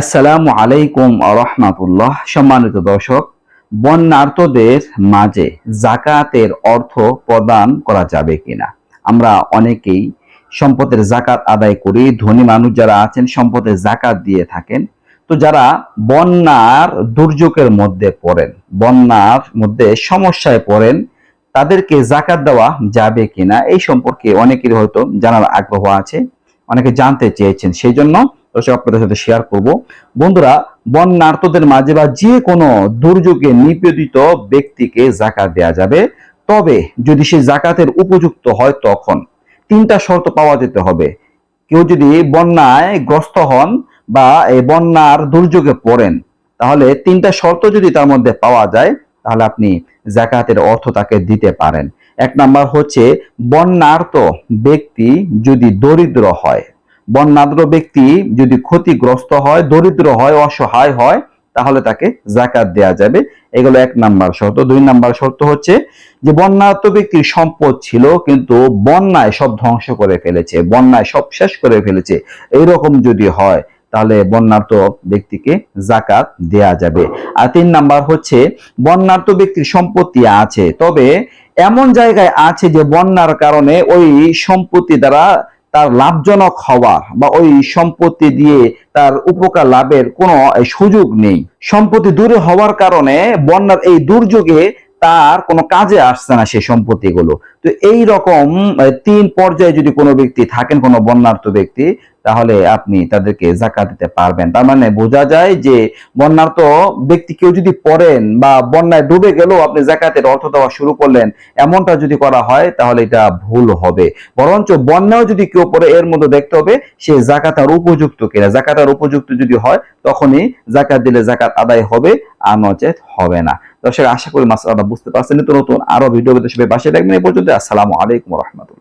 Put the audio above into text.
আসসালামু আলাইকুম রহমাতুল্লাহ। সম্মানিত দর্শক, বন্যার্তদের মাঝে জাকাতের অর্থ প্রদান করা যাবে কিনা? আমরা অনেকেই সম্পদের জাকাত আদায় করি, ধনী মানুষ যারা আছেন সম্পদের জাকাত দিয়ে থাকেন। তো যারা বন্যার দুর্যোগের মধ্যে পড়েন, বন্যার মধ্যে সমস্যায় পড়েন, তাদেরকে জাকাত দেওয়া যাবে কিনা? এই সম্পর্কে অনেকের হয়তো জানার আগ্রহ আছে, অনেকে জানতে চেয়েছেন। সেই জন্য আপনাদের সাথে শেয়ার করব। বন্ধুরা মাঝে বা যে কোনো দুর্যোগে নিবেদিত ব্যক্তিকে জাকাত দেয়া যাবে। তবে যদি সে জাকাতের উপযুক্ত হয় তখন তিনটা শর্ত পাওয়া যেতে হবে। কেউ যদি বন্যায় গ্রস্ত হন বা এই বন্যার দুর্যোগে পড়েন, তাহলে তিনটা শর্ত যদি তার মধ্যে পাওয়া যায়, তাহলে আপনি জাকাতের অর্থ তাকে দিতে পারেন। এক নাম্বার হচ্ছে, বন্যার্ত ব্যক্তি যদি দরিদ্র হয় বন্যাদ্র ব্যক্তি যদি ক্ষতিগ্রস্ত হয়, দরিদ্র হয়, অসহায় হয়, তাহলে তাকে জাকাত দেয়া যাবে। এগুলো এক নাম্বার শর্ত। দুই নাম্বার শর্ত হচ্ছে যে, বন্যার্ত ব্যক্তির সম্পদ ছিল কিন্তু বন্যায় সব ধ্বংস করে ফেলেছে, বন্যায় সব শেষ করে ফেলেছে। এইরকম যদি হয়, তাহলে বন্যার্ত ব্যক্তিকে জাকাত দেয়া যাবে। আর তিন নাম্বার হচ্ছে, বন্যার্ত ব্যক্তির সম্পত্তি আছে, তবে এমন জায়গায় আছে যে, বন্যার কারণে ওই সম্পত্তি দ্বারা তার লাভজনক হওয়ার বা ওই সম্পত্তি দিয়ে তার উপকার লাভের কোনো সুযোগ নেই। সম্পত্তি দূরে হওয়ার কারণে বন্যার এই দুর্যোগে তার কোনো কাজে আসছে না সেই সম্পত্তিগুলো। তো এই রকম তিন পর্যায়ে যদি কোনো ব্যক্তি থাকেন, কোনো বন্যার্থ ব্যক্তি তাহলে আপনি তাদেরকে জাকাত দিতে পারবেন। তার মানে বোঝা যায় যে বন্যার্থ ব্যক্তি কেউ যদি পড়েন বা বন্যায় ডুবে গেলেও আপনি জাকাতের অর্থ দেওয়া শুরু করলেন, এমনটা যদি করা হয় তাহলে এটা ভুল হবে। বরঞ্চ বন্যাও যদি কেউ পড়ে, এর মধ্যে দেখতে হবে সে জাকাতার উপযুক্ত কিনা। জাকাতার উপযুক্ত যদি হয়, তখনই জাকাত দিলে জাকাত আদায় হবে, আর নচেত হবে না। দর্শক, আশা করি মাসালাটা বুঝতে পারছেন। নিত্য নতুন আরও ভিডিও পেতে বাসায় রাখবেন এই পর্যন্ত, আসসালামু আলাইকুম রহমতুল্লাহ।